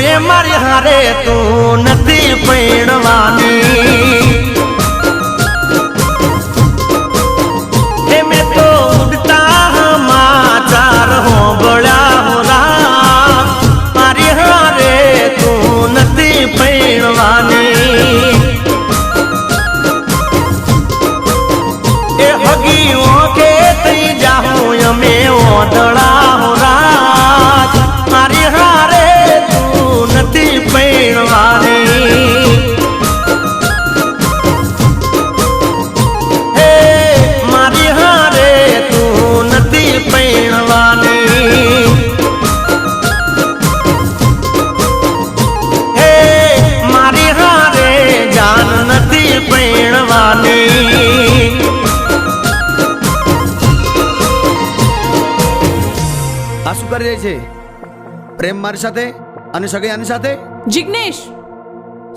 એ મારી હારે તું નથી પૈણવા. ભવાની આ શું કરી રહી છે? પ્રેમ મારી સાથે અને સગાઈ આની સાથે? જિગ્નેશ!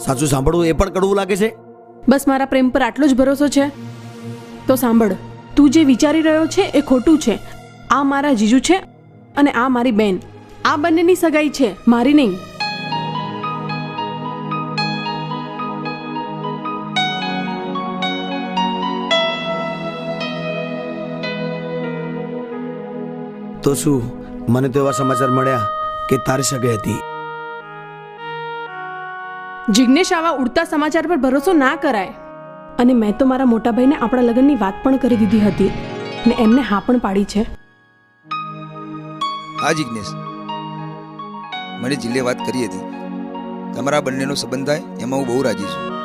સાચું સાંભળવું એ પણ કડવું લાગે છે? બસ મારા પ્રેમ પર આટલો જ ભરોસો છે? તો સાંભળ તું જે વિચારી રહ્યો છે એ ખોટું છે. આ મારા જીજુ છે અને આ મારી બેન. આ બંનેની સગાઈ છે મારી નહીં. તો શું? મને તો એવા સમાચાર મળ્યા કે તારી સગાઈ હતી. જિગ્નેશ આવા ઉડતા સમાચાર પર ભરોસો ના કરાય. અને મેં તો મારા મોટા ભાઈને આપણા લગ્નની વાત પણ કરી દીધી હતી. ને એમને હા પણ પાડી છે. હા જિગ્નેશ. મને જિલ્લે વાત કરી હતી તમારા બંનેનો સંબંધ થાય એમાં હું બહુ રાજી છું.